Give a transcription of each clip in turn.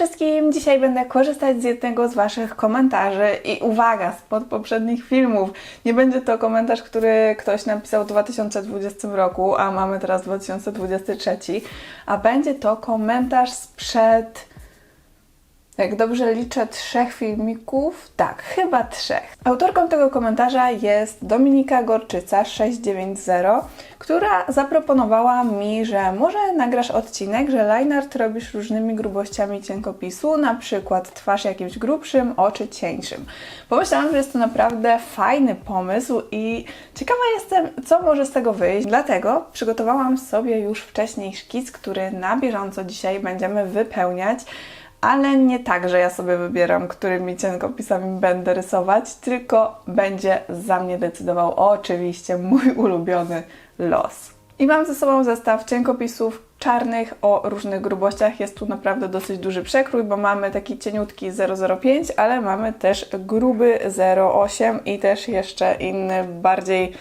wszystkim! Dzisiaj będę korzystać z jednego z Waszych komentarzy i uwaga, spod poprzednich filmów. Nie będzie to komentarz, który ktoś napisał w 2020 roku, a mamy teraz 2023, a będzie to komentarz sprzed jak dobrze liczę, trzech filmików. Tak, chyba trzech. Autorką tego komentarza jest Dominika Gorczyca 690, która zaproponowała mi, że może nagrasz odcinek, że lineart robisz różnymi grubościami cienkopisu, na przykład twarz jakimś grubszym, oczy cieńszym. Pomyślałam, że jest to naprawdę fajny pomysł i ciekawa jestem, co może z tego wyjść. Dlatego przygotowałam sobie już wcześniej szkic, który na bieżąco dzisiaj będziemy wypełniać ale nie tak, że ja sobie wybieram, którymi cienkopisami będę rysować, tylko będzie za mnie decydował oczywiście mój ulubiony los. I mam ze sobą zestaw cienkopisów czarnych o różnych grubościach. Jest tu naprawdę dosyć duży przekrój, bo mamy taki cieniutki 005, ale mamy też gruby 08 i też jeszcze inny, bardziej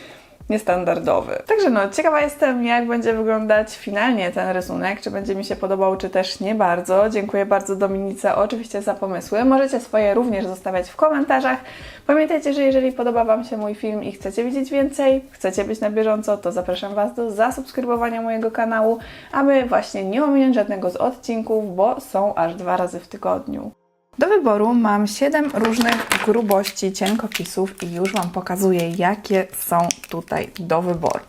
niestandardowy. Także no, ciekawa jestem, jak będzie wyglądać finalnie ten rysunek, czy będzie mi się podobał, czy też nie bardzo. Dziękuję bardzo Dominice oczywiście za pomysły. Możecie swoje również zostawiać w komentarzach. Pamiętajcie, że jeżeli podoba Wam się mój film i chcecie widzieć więcej, chcecie być na bieżąco, to zapraszam Was do zasubskrybowania mojego kanału, aby właśnie nie ominąć żadnego z odcinków, bo są aż dwa razy w tygodniu. Do wyboru mam 7 różnych grubości cienkopisów i już Wam pokazuję, jakie są tutaj do wyboru.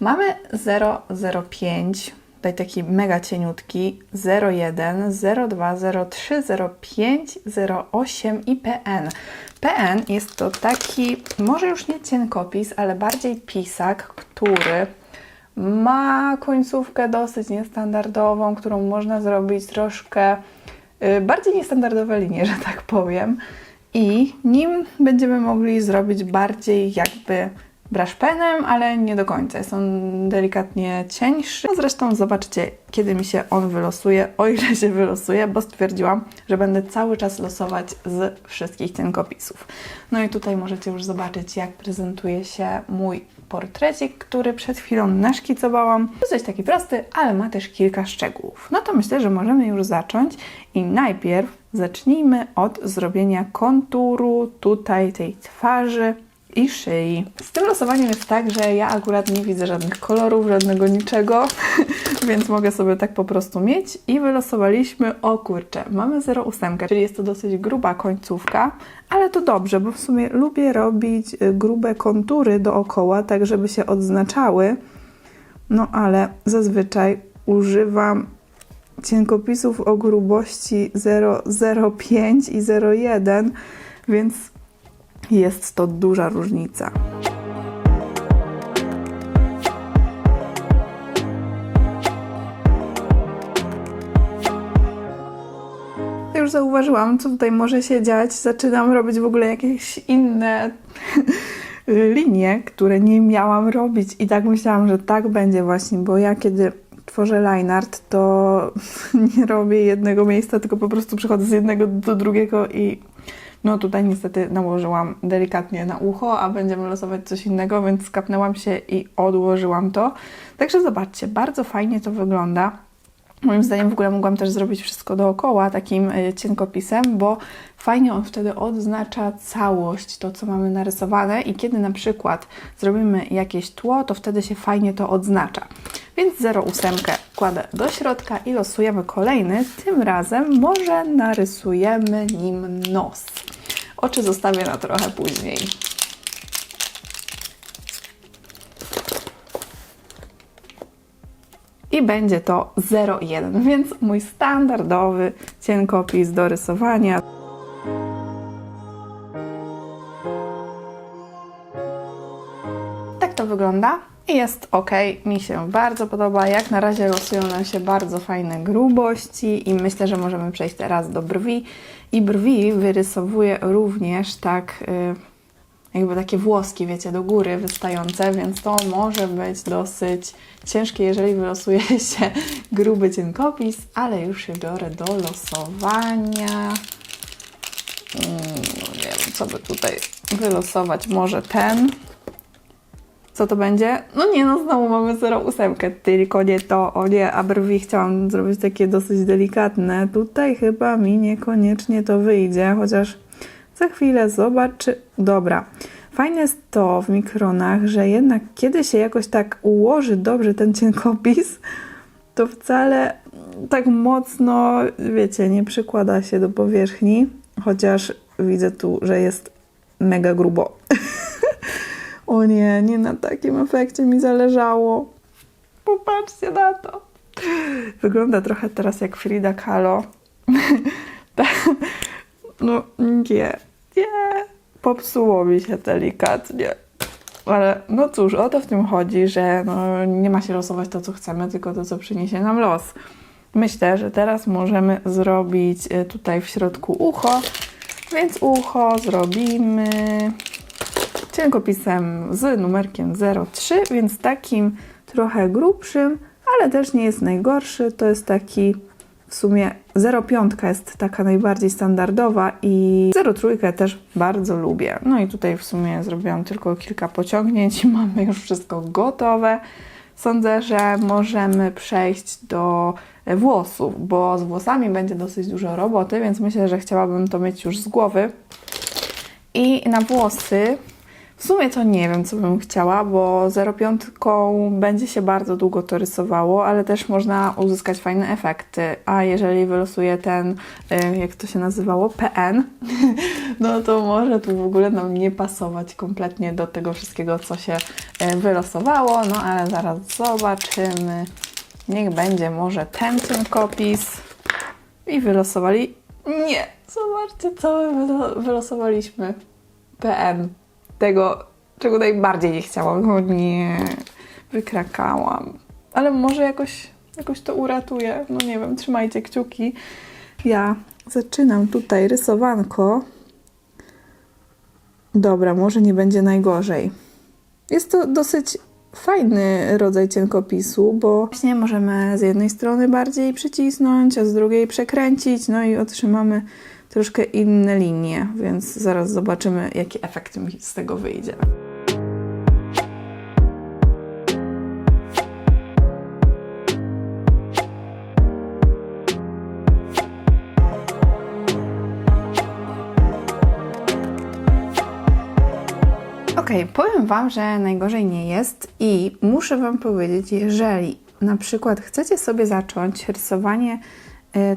Mamy 0,05, tutaj taki mega cieniutki, 0,1, 0,2, 0,3, 0,5, 0,8 i PN. PN jest to taki, może już nie cienkopis, ale bardziej pisak, który ma końcówkę dosyć niestandardową, którą można zrobić troszkę y, bardziej niestandardowe linie, że tak powiem. I nim będziemy mogli zrobić bardziej jakby brushpenem, ale nie do końca. Jest on delikatnie cieńszy. No zresztą zobaczcie, kiedy mi się on wylosuje, o ile się wylosuje, bo stwierdziłam, że będę cały czas losować z wszystkich cienkopisów. No i tutaj możecie już zobaczyć, jak prezentuje się mój portrecik, który przed chwilą naszkicowałam. Dosyć taki prosty, ale ma też kilka szczegółów. No to myślę, że możemy już zacząć i najpierw zacznijmy od zrobienia konturu tutaj tej twarzy i szyi. Z tym losowaniem jest tak, że ja akurat nie widzę żadnych kolorów, żadnego niczego, więc mogę sobie tak po prostu mieć i wylosowaliśmy, o kurczę, mamy 0,8, czyli jest to dosyć gruba końcówka, ale to dobrze, bo w sumie lubię robić y, grube kontury dookoła, tak żeby się odznaczały, no ale zazwyczaj używam cienkopisów o grubości 0,05 i 0,1, więc jest to duża różnica. Już zauważyłam, co tutaj może się dziać. Zaczynam robić w ogóle jakieś inne linie, które nie miałam robić. I tak myślałam, że tak będzie właśnie, bo ja kiedy tworzę line art, to nie robię jednego miejsca, tylko po prostu przechodzę z jednego do drugiego i no tutaj niestety nałożyłam delikatnie na ucho, a będziemy losować coś innego, więc skapnęłam się i odłożyłam to. Także zobaczcie, bardzo fajnie to wygląda. Moim zdaniem w ogóle mogłam też zrobić wszystko dookoła takim y, cienkopisem, bo fajnie on wtedy odznacza całość, to co mamy narysowane i kiedy na przykład zrobimy jakieś tło, to wtedy się fajnie to odznacza. Więc 0,8 kładę do środka i losujemy kolejny. Tym razem może narysujemy nim nos. Oczy zostawię na trochę później. I będzie to 0,1, więc mój standardowy cienkopis do rysowania. Tak to wygląda i jest ok, mi się bardzo podoba. Jak na razie losują nam się bardzo fajne grubości i myślę, że możemy przejść teraz do brwi. I brwi wyrysowuję również tak, y, jakby takie włoski, wiecie, do góry wystające, więc to może być dosyć ciężkie, jeżeli wylosuje się gruby cienkopis, ale już się biorę do losowania. Mm, nie wiem, co by tutaj wylosować. Może ten. Co to będzie? No nie, no znowu mamy 0,8, tylko nie to, o nie, a brwi chciałam zrobić takie dosyć delikatne. Tutaj chyba mi niekoniecznie to wyjdzie, chociaż za chwilę zobaczy. Dobra. Fajne jest to w mikronach, że jednak kiedy się jakoś tak ułoży dobrze ten cienkopis, to wcale tak mocno, wiecie, nie przykłada się do powierzchni, chociaż widzę tu, że jest mega grubo. o nie, nie na takim efekcie mi zależało. Popatrzcie na to. Wygląda trochę teraz jak Frida Kahlo. no nie, nie. Popsuło mi się delikatnie. Ale no cóż, o to w tym chodzi, że no, nie ma się losować to, co chcemy, tylko to, co przyniesie nam los. Myślę, że teraz możemy zrobić e, tutaj w środku ucho, więc ucho zrobimy cienkopisem z numerkiem 03, więc takim trochę grubszym, ale też nie jest najgorszy. To jest taki w sumie 0,5 jest taka najbardziej standardowa i 0,3 też bardzo lubię. No i tutaj w sumie zrobiłam tylko kilka pociągnięć i mamy już wszystko gotowe. Sądzę, że możemy przejść do włosów, bo z włosami będzie dosyć dużo roboty, więc myślę, że chciałabym to mieć już z głowy. I na włosy w sumie to nie wiem, co bym chciała, bo 0,5 będzie się bardzo długo to rysowało, ale też można uzyskać fajne efekty. A jeżeli wylosuję ten, jak to się nazywało, PN, no to może tu w ogóle nam nie pasować kompletnie do tego wszystkiego, co się wylosowało. No ale zaraz zobaczymy. Niech będzie może ten kopis. I wylosowali. Nie! Zobaczcie, co my wylo- wylosowaliśmy. PN tego, czego najbardziej nie chciałam. No nie, wykrakałam. Ale może jakoś, jakoś to uratuje. No nie wiem, trzymajcie kciuki. Ja zaczynam tutaj rysowanko. Dobra, może nie będzie najgorzej. Jest to dosyć fajny rodzaj cienkopisu, bo właśnie możemy z jednej strony bardziej przycisnąć, a z drugiej przekręcić, no i otrzymamy troszkę inne linie, więc zaraz zobaczymy, jaki efekt mi z tego wyjdzie. Okej, powiem Wam, że najgorzej nie jest i muszę Wam powiedzieć, jeżeli na przykład chcecie sobie zacząć rysowanie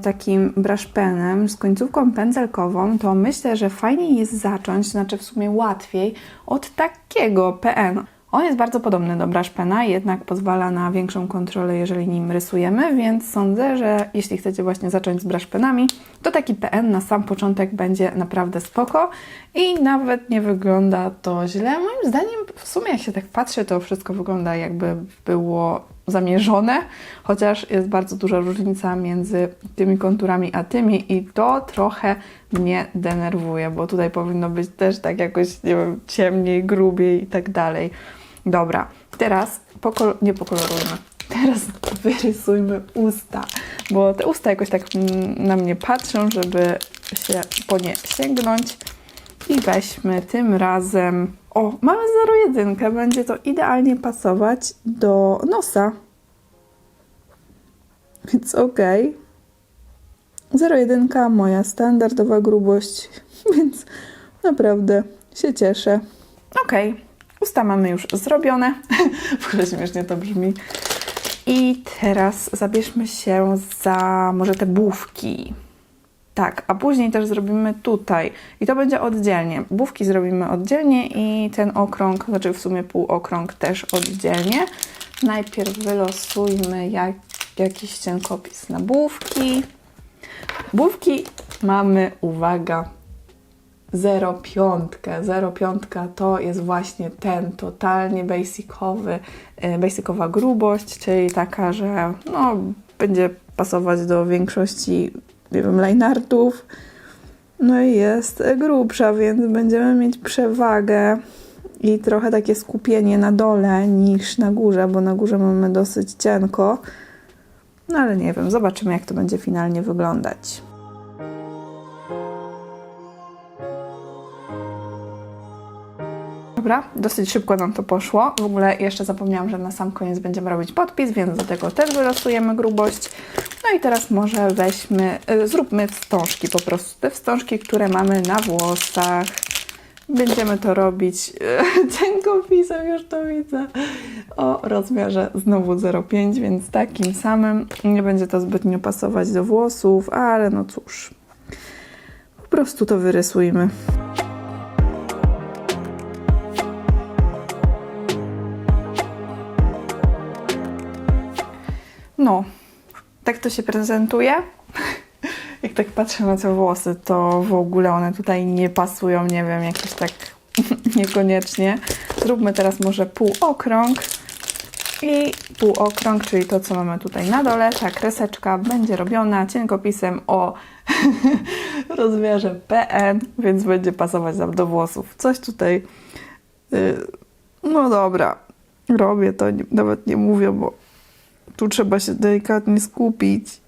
takim brush penem z końcówką pędzelkową, to myślę, że fajniej jest zacząć, znaczy w sumie łatwiej, od takiego PN. On jest bardzo podobny do brush pena, jednak pozwala na większą kontrolę, jeżeli nim rysujemy, więc sądzę, że jeśli chcecie właśnie zacząć z brush penami, to taki PN na sam początek będzie naprawdę spoko i nawet nie wygląda to źle. Moim zdaniem, w sumie jak się tak patrzę, to wszystko wygląda jakby było zamierzone, chociaż jest bardzo duża różnica między tymi konturami a tymi i to trochę mnie denerwuje, bo tutaj powinno być też tak jakoś, nie wiem, ciemniej, grubiej i tak dalej. Dobra, teraz pokol- nie pokolorujmy. Teraz wyrysujmy usta, bo te usta jakoś tak mm, na mnie patrzą, żeby się po nie sięgnąć. I weźmy tym razem. O, mamy 0,1. Będzie to idealnie pasować do nosa. Więc ok. 0,1 moja standardowa grubość, więc naprawdę się cieszę. Ok, usta mamy już zrobione. w ogóle śmiesznie to brzmi. I teraz zabierzmy się za może te główki. Tak, a później też zrobimy tutaj. I to będzie oddzielnie. Bówki zrobimy oddzielnie i ten okrąg, znaczy w sumie półokrąg też oddzielnie. Najpierw wylosujmy jak, jakiś cienkopis na bówki. Bówki mamy, uwaga, 0,5. 0,5 to jest właśnie ten totalnie basicowy, e, basicowa grubość, czyli taka, że no, będzie pasować do większości nie wiem, lineartów. No i jest grubsza, więc będziemy mieć przewagę i trochę takie skupienie na dole niż na górze, bo na górze mamy dosyć cienko. No ale nie wiem, zobaczymy jak to będzie finalnie wyglądać. Dobra, dosyć szybko nam to poszło. W ogóle jeszcze zapomniałam, że na sam koniec będziemy robić podpis, więc do tego też wylosujemy grubość. No i teraz może weźmy, y, zróbmy wstążki po prostu. Te wstążki, które mamy na włosach. Będziemy to robić cienkopisem, już to widzę, o rozmiarze znowu 0,5, więc takim samym. Nie będzie to zbytnio pasować do włosów, ale no cóż, po prostu to wyrysujmy. No, tak to się prezentuje. Jak tak patrzę na te włosy, to w ogóle one tutaj nie pasują, nie wiem, jakoś tak niekoniecznie. Zróbmy teraz może półokrąg i półokrąg, czyli to, co mamy tutaj na dole. Ta kreseczka będzie robiona cienkopisem o rozmiarze PN, więc będzie pasować nam do włosów. Coś tutaj, yy, no dobra, robię to, nawet nie mówię, bo tu trzeba się delikatnie skupić.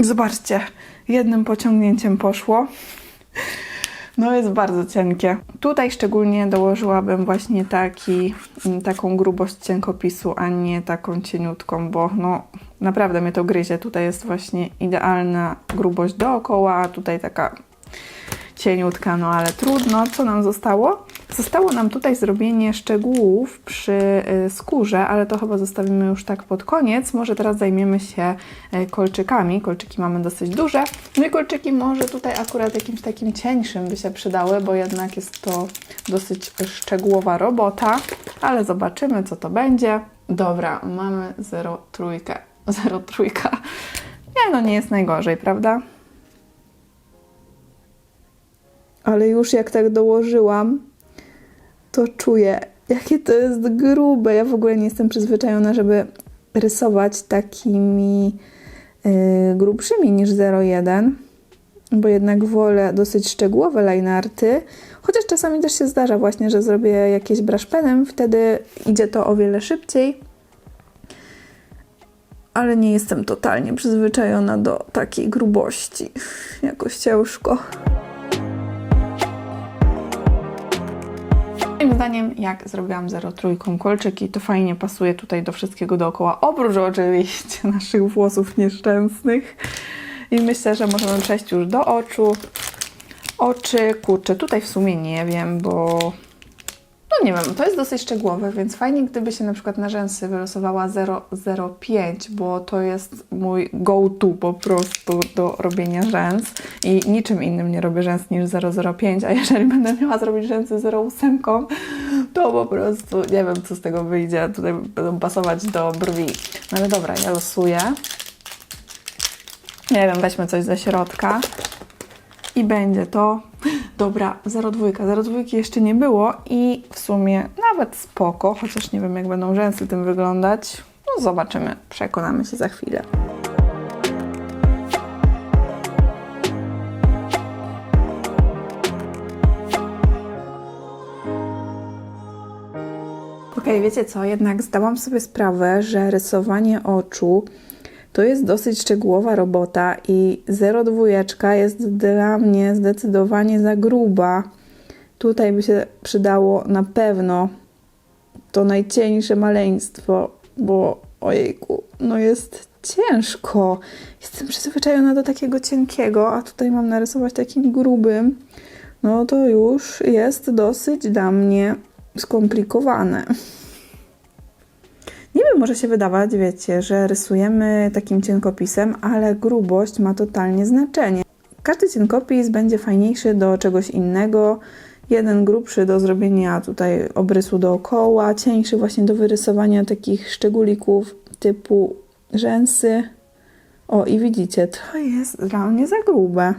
Zobaczcie, jednym pociągnięciem poszło. No jest bardzo cienkie. Tutaj szczególnie dołożyłabym właśnie taki, mm, taką grubość cienkopisu, a nie taką cieniutką, bo no naprawdę mnie to gryzie. Tutaj jest właśnie idealna grubość dookoła, a tutaj taka cieniutka, no ale trudno. Co nam zostało? Zostało nam tutaj zrobienie szczegółów przy y, skórze, ale to chyba zostawimy już tak pod koniec. Może teraz zajmiemy się y, kolczykami. Kolczyki mamy dosyć duże. No i kolczyki może tutaj akurat jakimś takim cieńszym by się przydały, bo jednak jest to dosyć szczegółowa robota, ale zobaczymy co to będzie. Dobra, mamy 0 trójkę. 0 trójka. Nie, no nie jest najgorzej, prawda? Ale już jak tak dołożyłam, to czuję, jakie to jest grube. Ja w ogóle nie jestem przyzwyczajona, żeby rysować takimi yy, grubszymi niż 0,1, bo jednak wolę dosyć szczegółowe linearty. Chociaż czasami też się zdarza właśnie, że zrobię jakieś brushpenem, wtedy idzie to o wiele szybciej. Ale nie jestem totalnie przyzwyczajona do takiej grubości. Jakoś ciężko. Moim zdaniem, jak zrobiłam 0,3 kolczyki, to fajnie pasuje tutaj do wszystkiego dookoła, oprócz oczywiście naszych włosów nieszczęsnych. I myślę, że możemy przejść już do oczu. Oczy, kurczę, tutaj w sumie nie wiem, bo no nie wiem, to jest dosyć szczegółowe, więc fajnie gdyby się na przykład na rzęsy wylosowała 0,05, bo to jest mój go-to po prostu do robienia rzęs i niczym innym nie robię rzęs niż 0,05, a jeżeli będę miała zrobić rzęsy 0,8, to po prostu nie wiem, co z tego wyjdzie. Tutaj będą pasować do brwi. No ale dobra, ja losuję. Nie wiem, weźmy coś ze środka i będzie to. Dobra, 0,2. 0,2 jeszcze nie było i w sumie nawet spoko, chociaż nie wiem jak będą rzęsy tym wyglądać. No zobaczymy, przekonamy się za chwilę. Ok, wiecie co, jednak zdałam sobie sprawę, że rysowanie oczu to jest dosyć szczegółowa robota i 0,2 jest dla mnie zdecydowanie za gruba. Tutaj by się przydało na pewno to najcieńsze maleństwo, bo ojejku, no jest ciężko. Jestem przyzwyczajona do takiego cienkiego, a tutaj mam narysować takim grubym. No to już jest dosyć dla mnie skomplikowane. Wiem, może się wydawać, wiecie, że rysujemy takim cienkopisem, ale grubość ma totalnie znaczenie. Każdy cienkopis będzie fajniejszy do czegoś innego. Jeden grubszy do zrobienia tutaj obrysu dookoła, cieńszy właśnie do wyrysowania takich szczególików typu rzęsy. O, i widzicie, to jest dla mnie za grube.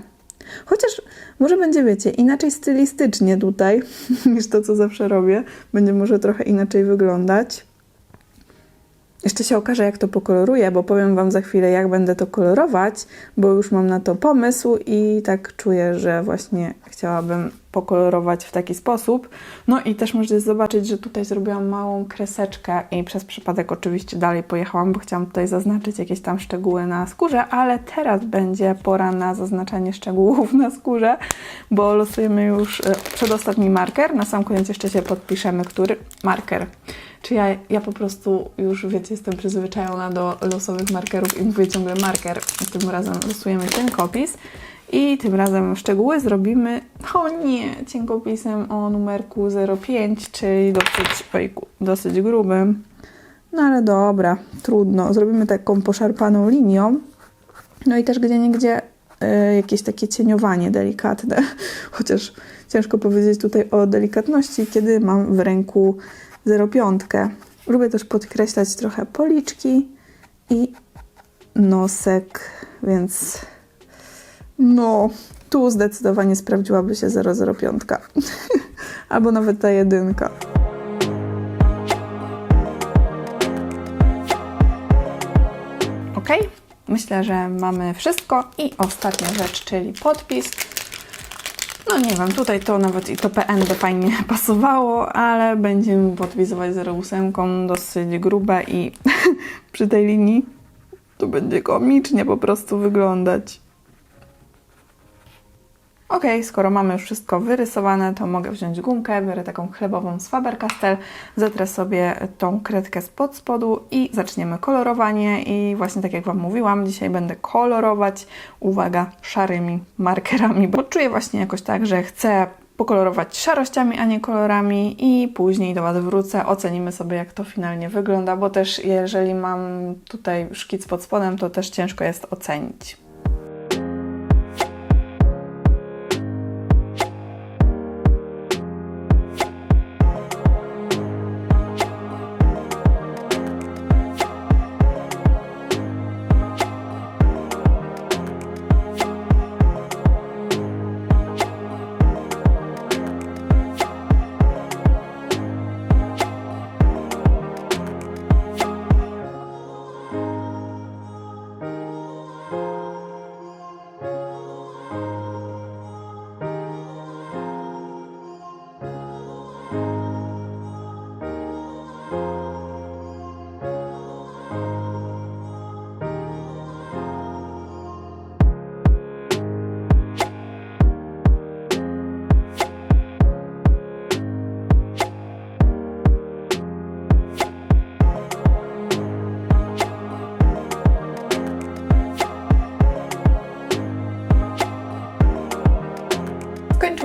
Chociaż może będzie, wiecie, inaczej stylistycznie tutaj niż to, co zawsze robię. Będzie może trochę inaczej wyglądać. Jeszcze się okaże, jak to pokoloruję, bo powiem Wam za chwilę, jak będę to kolorować, bo już mam na to pomysł i tak czuję, że właśnie chciałabym pokolorować w taki sposób. No i też możecie zobaczyć, że tutaj zrobiłam małą kreseczkę i przez przypadek oczywiście dalej pojechałam, bo chciałam tutaj zaznaczyć jakieś tam szczegóły na skórze, ale teraz będzie pora na zaznaczanie szczegółów na skórze, bo losujemy już e, przedostatni marker. Na sam koniec jeszcze się podpiszemy, który marker. Czy ja, ja po prostu już, wiecie, jestem przyzwyczajona do losowych markerów i mówię ciągle marker. Tym razem losujemy cienkopis i tym razem szczegóły zrobimy, o nie, cienkopisem o numerku 05, czyli dosyć, ojku, dosyć grubym. No ale dobra, trudno. Zrobimy taką poszarpaną linią. No i też gdzie niegdzie e, jakieś takie cieniowanie delikatne, chociaż ciężko powiedzieć tutaj o delikatności, kiedy mam w ręku 0,5. Lubię też podkreślać trochę policzki i nosek, więc no, tu zdecydowanie sprawdziłaby się 005. Albo nawet ta jedynka. Ok, myślę, że mamy wszystko. I ostatnia rzecz, czyli podpis. No nie wiem, tutaj to nawet i to PN by fajnie pasowało, ale będziemy podpisywać 08 dosyć grube i przy tej linii to będzie komicznie po prostu wyglądać. Ok, skoro mamy już wszystko wyrysowane, to mogę wziąć gumkę, biorę taką chlebową z Faber-Castell, zetrę sobie tą kredkę spod spodu i zaczniemy kolorowanie i właśnie tak jak Wam mówiłam, dzisiaj będę kolorować, uwaga, szarymi markerami, bo czuję właśnie jakoś tak, że chcę pokolorować szarościami, a nie kolorami i później do Was wrócę, ocenimy sobie jak to finalnie wygląda, bo też jeżeli mam tutaj szkic pod spodem, to też ciężko jest ocenić.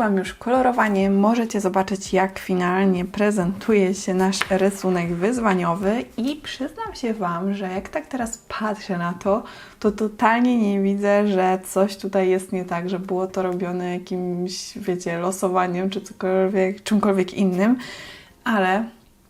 Skończyłam już kolorowanie. Możecie zobaczyć, jak finalnie prezentuje się nasz rysunek wyzwaniowy. I przyznam się Wam, że jak tak teraz patrzę na to, to totalnie nie widzę, że coś tutaj jest nie tak, że było to robione jakimś, wiecie, losowaniem czy cokolwiek, czymkolwiek innym. Ale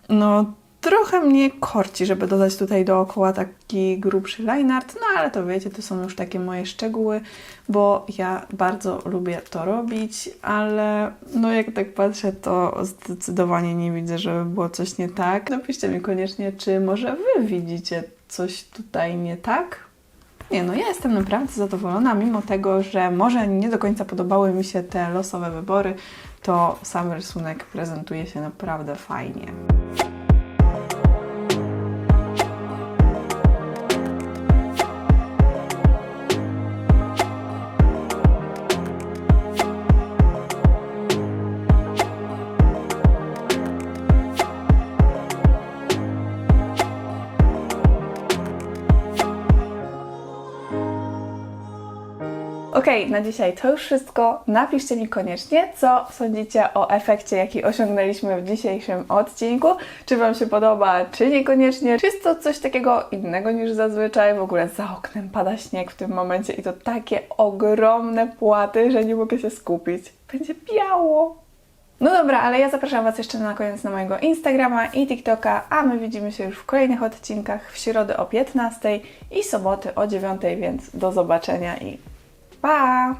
no Trochę mnie korci, żeby dodać tutaj dookoła taki grubszy lineart, no ale to wiecie, to są już takie moje szczegóły, bo ja bardzo lubię to robić, ale no jak tak patrzę, to zdecydowanie nie widzę, żeby było coś nie tak. Napiszcie mi koniecznie, czy może Wy widzicie coś tutaj nie tak? Nie, no ja jestem naprawdę zadowolona, mimo tego, że może nie do końca podobały mi się te losowe wybory, to sam rysunek prezentuje się naprawdę fajnie. Ok, na dzisiaj to już wszystko. Napiszcie mi koniecznie, co sądzicie o efekcie, jaki osiągnęliśmy w dzisiejszym odcinku. Czy Wam się podoba, czy niekoniecznie. Czy jest to coś takiego innego niż zazwyczaj? W ogóle za oknem pada śnieg w tym momencie i to takie ogromne płaty, że nie mogę się skupić. Będzie biało. No dobra, ale ja zapraszam Was jeszcze na koniec na mojego Instagrama i TikToka, a my widzimy się już w kolejnych odcinkach w środę o 15 i soboty o 9, więc do zobaczenia i Pa!